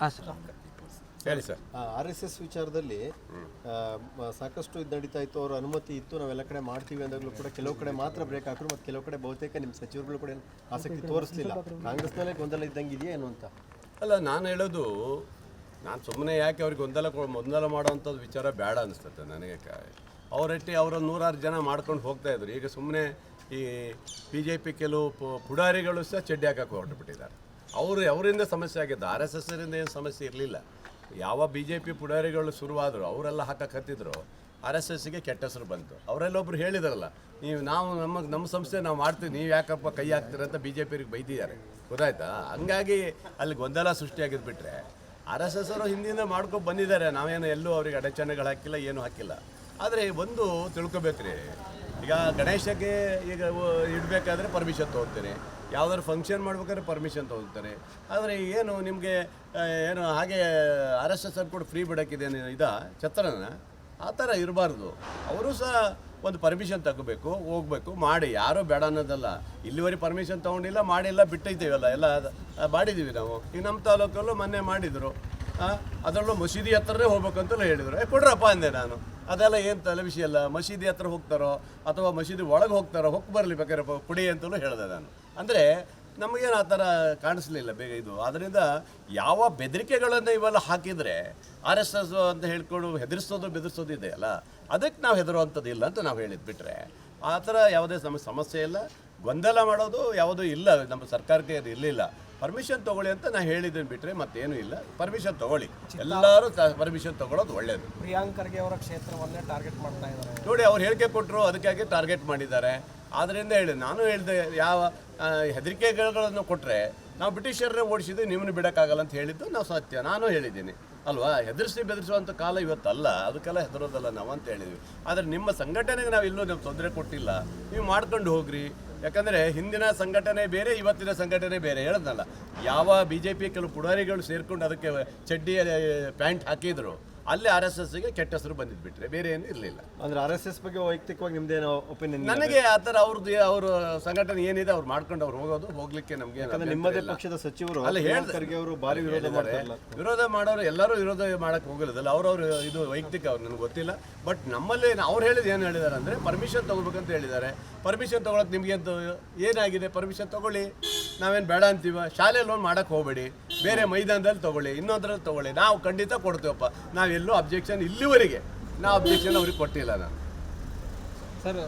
ಹಾಂ ಸರ್. ಹೇಳಿ sir. R S S ವಿಚಾರದಲ್ಲಿ ಆ, ಮ- ಸಾಕಷ್ಟು ಇದು ನಡೀತಾ ಇತ್ತು ಅವ್ರ ಅನುಮತಿ ಇತ್ತು ನಾವೆಲ್ಲ ಕಡೆ ಮಾಡ್ತೀವಿ ಅಂದಾಗಲೂ ಕೂಡ ಕೆಲವು ಕಡೆ ಮಾತ್ರ ಬ್ರೇಕ್ ಹಾಕಿದ್ರು ಮತ್ತು ಕೆಲವು ಕಡೆ ಬಹುತೇಕ ನಿಮ್ಮ ಸಚಿವರುಗಳು ಕೂಡ ಏನ್ ಆಸಕ್ತಿ ತೋರಿಸಲಿಲ್ಲ. ಕಾಂಗ್ರೆಸ್ನಲ್ಲೇ ಗೊಂದಲ ಇದ್ದಂಗೆ ಇದೆಯಾ ಏನು ಅಂತ? ಅಲ್ಲ ನಾನು ಹೇಳೋದು ನಾನು ಸುಮ್ಮನೆ ಯಾಕೆ ಅವ್ರಿಗೆ ಗೊಂದಲ ಕೊ- ಗೊಂದಲ ಮಾಡೋವಂಥದ್ದು ವಿಚಾರ ಬೇಡ ಅನಿಸ್ತದೆ ನನಗೆ ಕ- ಅವರಟ್ಟಿ ಅವರ ನೂರಾರು ಜನ ಮಾಡ್ಕೊಂಡು ಹೋಗ್ತಾ ಇದ್ರು. ಈಗ ಸುಮ್ಮನೆ ಈ ಬಿ ಜೆ ಪಿ ಕೆಲವು ಪು- ಪುಡಾರಿಗಳು ಸಹ ಚಡ್ಡಿ ಹಾಕಕ್ಕೆ ಹೊರಟುಬಿಟ್ಟಿದ್ದಾರೆ. ಅವರು ಅವರಿಂದ ಸಮಸ್ಯೆ ಆಗಿದ್ದು ಆರ್ ಎಸ್ ಎಸ್ಸರಿಂದ ಏನು ಸಮಸ್ಯೆ ಇರಲಿಲ್ಲ. ಯಾವ ಬಿ ಜೆ ಪಿ ಪುಡಾರಿಗಳು ಶುರುವಾದರು ಅವರೆಲ್ಲ ಹಾಕಕ್ಕೆ ಹತ್ತಿದ್ರು ಆರ್ ಎಸ್ ಎಸ್ಗೆ ಕೆಟ್ಟ ಹೆಸರು ಬಂತು. ಅವರೆಲ್ಲೊಬ್ರು ಹೇಳಿದಾರಲ್ಲ, ನೀವು, ನಾವು ನಮ್ಮ ನಮ್ಮ ಸಂಸ್ಥೆ ನಾವು ಮಾಡ್ತೀವಿ, ನೀವು ಯಾಕಪ್ಪ ಕೈ ಹಾಕ್ತೀರ ಅಂತ ಬಿ ಜೆ ಪಿರಿಗೆ ಬೈದಿದ್ದಾರೆ. ಗೊತ್ತಾಯ್ತಾ? ಹಂಗಾಗಿ ಅಲ್ಲಿ ಗೊಂದಲ ಸೃಷ್ಟಿಯಾಗಿದ್ದು ಬಿಟ್ಟರೆ ಆರ್ ಎಸ್ ಎಸ್ ಅವರು ಹಿಂದಿಂದ ಮಾಡ್ಕೊಂಡು ಬಂದಿದ್ದಾರೆ. ನಾವೇನು ಎಲ್ಲೂ ಅವ್ರಿಗೆ ಅಡಚಣೆಗಳು ಹಾಕಿಲ್ಲ, ಏನೂ ಹಾಕಿಲ್ಲ. ಆದರೆ ಒಂದು ತಿಳ್ಕೊಬೇಕ್ರಿ ಈಗ ಗಣೇಶಕ್ಕೆ ಈಗ ಇಡಬೇಕಾದ್ರೆ ಪರ್ಮಿಷನ್ ತೊಗೊಳ್ತೀನಿ. ಯಾವ್ದಾದ್ರು ಫಂಕ್ಷನ್ ಮಾಡ್ಬೇಕಾದ್ರೆ ಪರ್ಮಿಷನ್ ತೊಗೊಳ್ತಾರೆ ಆದರೆ ಏನು ನಿಮಗೆ ಏನು ಹಾಗೆ ಆರ್ ಎಸ್ ಎಸ್ ಕೂಡ ಫ್ರೀ ಬಿಡೋಕ್ಕಿದೆ ಇದ? ಛತ್ರನ ಆ ಥರ ಇರಬಾರ್ದು. ಅವರು ಸಹ ಒಂದು ಪರ್ಮಿಷನ್ ತಗೋಬೇಕು, ಹೋಗಬೇಕು, ಮಾಡಿ. ಯಾರೂ ಬೇಡ ಅನ್ನೋದಲ್ಲ. ಇಲ್ಲಿವರೆಗೆ ಪರ್ಮಿಷನ್ ತೊಗೊಂಡಿಲ್ಲ, ಮಾಡಿಲ್ಲ, ಬಿಟ್ಟಿದ್ದೀವಲ್ಲ, ಎಲ್ಲ ಮಾಡಿದ್ದೀವಿ ನಾವು. ಈಗ ನಮ್ಮ ತಾಲೂಕಲ್ಲೂ ಮೊನ್ನೆ ಮಾಡಿದರು. ಅದರಲ್ಲೂ ಮಸೀದಿ ಹತ್ರನೇ ಹೋಗ್ಬೇಕಂತಲೂ ಹೇಳಿದರು. ಏ, ಕೊಡ್ರಪ್ಪ ಅಂದೆ ನಾನು. ಅದೆಲ್ಲ ಏನು ತಲೆ ವಿಷಯ ಅಲ್ಲ? ಮಸೀದಿ ಹತ್ರ ಹೋಗ್ತಾರೋ ಅಥವಾ ಮಸೀದಿ ಒಳಗೆ ಹೋಗ್ತಾರೋ, ಹೋಗಿ ಬರಲಿ ಬೇಕಾದ್ರೆ ಪುಡಿ ಅಂತಲೂ ಹೇಳಿದೆ ನಾನು. ಅಂದರೆ ನಮಗೇನು ಆ ಥರ ಕಾಣಿಸ್ಲಿಲ್ಲ ಬೇಗ ಇದು. ಆದ್ದರಿಂದ ಯಾವ ಬೆದರಿಕೆಗಳನ್ನು ಇವೆಲ್ಲ ಹಾಕಿದರೆ ಆರ್ ಎಸ್ ಎಸ್ ಅಂತ ಹೇಳ್ಕೊಂಡು ಹೆದರಿಸೋದು ಬೆದರಿಸೋದು ಇದೆಯಲ್ಲ ಅದಕ್ಕೆ ನಾವು ಹೆದರುವಂಥದ್ದು ಇಲ್ಲ ಅಂತ ನಾವು ಹೇಳಿದ್ ಬಿಟ್ಟರೆ ಆ ಥರ ಯಾವುದೇ ಸಮ, ಸಮಸ್ಯೆ ಇಲ್ಲ. ಗೊಂದಲ ಮಾಡೋದು ಯಾವುದೂ ಇಲ್ಲ. ನಮ್ಮ ಸರ್ಕಾರಕ್ಕೆ ಅದು ಇರಲಿಲ್ಲ. ಪರ್ಮಿಷನ್ ತಗೊಳ್ಳಿ ಅಂತ ನಾನು ಹೇಳಿದ್ದೇನೆ ಬಿಟ್ಟರೆ ಮತ್ತೇನು ಇಲ್ಲ. ಪರ್ಮಿಷನ್ ತಗೊಳ್ಳಿ. ಎಲ್ಲರೂ ಪರ್ಮಿಷನ್ ತಗೊಳ್ಳೋದು ಒಳ್ಳೆಯದು ಪ್ರಿಯಾಂಕರ್ಗೆ ಅವರ ಕ್ಷೇತ್ರವನ್ನೇ ಟಾರ್ಗೆಟ್ ಮಾಡ್ತಾ ಇದ್ದಾರೆ. ನೋಡಿ ಅವ್ರು ಹೇಳಿಕೆ ಕೊಟ್ಟರು ಅದಕ್ಕಾಗಿ ಟಾರ್ಗೆಟ್ ಮಾಡಿದ್ದಾರೆ. ಆದ್ದರಿಂದ ಹೇಳಿ ನಾನು ಹೇಳಿದೆ ಯಾವ ಹೆದರಿಕೆಗಳನ್ನು ಕೊಟ್ಟರೆ ನಾವು ಬ್ರಿಟಿಷರನ್ನೇ ಓಡಿಸಿದ್ದು ನಿಮ್ಮನ್ನು ಬಿಡೋಕ್ಕಾಗಲ್ಲ ಅಂತ ಹೇಳಿದ್ದು ನಾವು ಸತ್ಯ. ನಾನು ಹೇಳಿದ್ದೀನಿ. ಅಲ್ವಾ? ಹೆದರಿಸಿ ಬೆದರಿಸುವಂಥ ಕಾಲ ಇವತ್ತಲ್ಲ. ಅದಕ್ಕೆಲ್ಲ ಹೆದರೋದಲ್ಲ ನಾವು ಅಂತ ಹೇಳಿದ್ವಿ. ಆದರೆ ನಿಮ್ಮ ಸಂಘಟನೆಗೆ ನಾವು ಎಲ್ಲೂ ನಾವು ತೊಂದರೆ ಕೊಟ್ಟಿಲ್ಲ. ನೀವು ಮಾಡ್ಕೊಂಡು ಹೋಗ್ರಿ. ಯಾಕಂದರೆ ಹಿಂದಿನ ಸಂಘಟನೆ ಬೇರೆ, ಇವತ್ತಿನ ಸಂಘಟನೆ ಬೇರೆ. ಹೇಳದ್ನಲ್ಲ ಯಾವ ಬಿ ಜೆ ಪಿ ಕೆಲವು ಪುಡಾರಿಗಳು ಸೇರಿಕೊಂಡು ಅದಕ್ಕೆ ಚಡ್ಡಿ ಪ್ಯಾಂಟ್ ಹಾಕಿದ್ರು. ಅಲ್ಲಿ ಆರ್ ಎಸ್ ಎಸ್ಗೆ ಕೆಟ್ಟ ಹೆಸರು ಬಂದಿದ್ದು ಬಿಟ್ರೆ ಬೇರೆ ಏನು ಇರಲಿಲ್ಲ. ಅಂದ್ರೆ ಆರ್ ಎಸ್ ಎಸ್ ಬಗ್ಗೆ ವೈಯಕ್ತಿಕವಾಗಿ ನಿಮ್ದೇನೋ ಒಪಿನಿಯನ್ ನನಗೆ ಆ ಥರ ಅವ್ರದ್ದು ಅವ್ರ ಸಂಘಟನೆ ಏನಿದೆ ಅವ್ರು ಮಾಡ್ಕೊಂಡು ಅವ್ರು ಹೋಗೋದು ಹೋಗ್ಲಿಕ್ಕೆ ನಮಗೆ ಯಾಕಂದ್ರೆ ನಿಮ್ಮದೇ ಪಕ್ಷದ ಸಚಿವರು ಅಲ್ಲಿ. ಖರ್ಗೆ ಅವರು ಭಾರಿ ವಿರೋಧ ಮಾಡ್ತಾರೆ ವಿರೋಧ ಮಾಡೋರು ಎಲ್ಲರೂ ವಿರೋಧ ಮಾಡಕ್ಕೆ ಹೋಗಲಿಲ್ಲ ಅವ್ರವ್ರು ಇದು ವೈಯಕ್ತಿಕ ಅವ್ರು ನನಗೆ ಗೊತ್ತಿಲ್ಲ. ಬಟ್ ನಮ್ಮಲ್ಲಿ ಅವ್ರು ಹೇಳಿದ ಏನು ಹೇಳಿದ್ದಾರೆ ಅಂದರೆ ಪರ್ಮಿಷನ್ ತಗೋಬೇಕಂತ ಹೇಳಿದ್ದಾರೆ ಪರ್ಮಿಷನ್ ತೊಗೊಳಕ್ಕೆ ನಿಮಗೆ ಅಂತ ಏನಾಗಿದೆ? ಪರ್ಮಿಷನ್ ತಗೊಳ್ಳಿ. ನಾವೇನು ಬೇಡ ಅಂತೀವ? ಶಾಲೆ ಲೋನ್ ಮಾಡಕ್ಕೆ ಹೋಗಬೇಡಿ. ಬೇರೆ ಮೈದಾನದಲ್ಲಿ ತಗೊಳ್ಳಿ, ಇನ್ನೊಂದ್ರಲ್ಲಿ ತಗೊಳ್ಳಿ. ನಾವು ಖಂಡಿತ ಕೊಡ್ತೀವಪ್ಪ ನಾವೆಲ್ಲೂ ಅಬ್ಜೆಕ್ಷನ್ ಇಲ್ಲಿವರೆಗೆ. ನಾವು ಅಬ್ಜೆಕ್ಷನ್ ಅವ್ರಿಗೆ ಕೊಟ್ಟಿಲ್ಲ ನಾನು. ಸರ್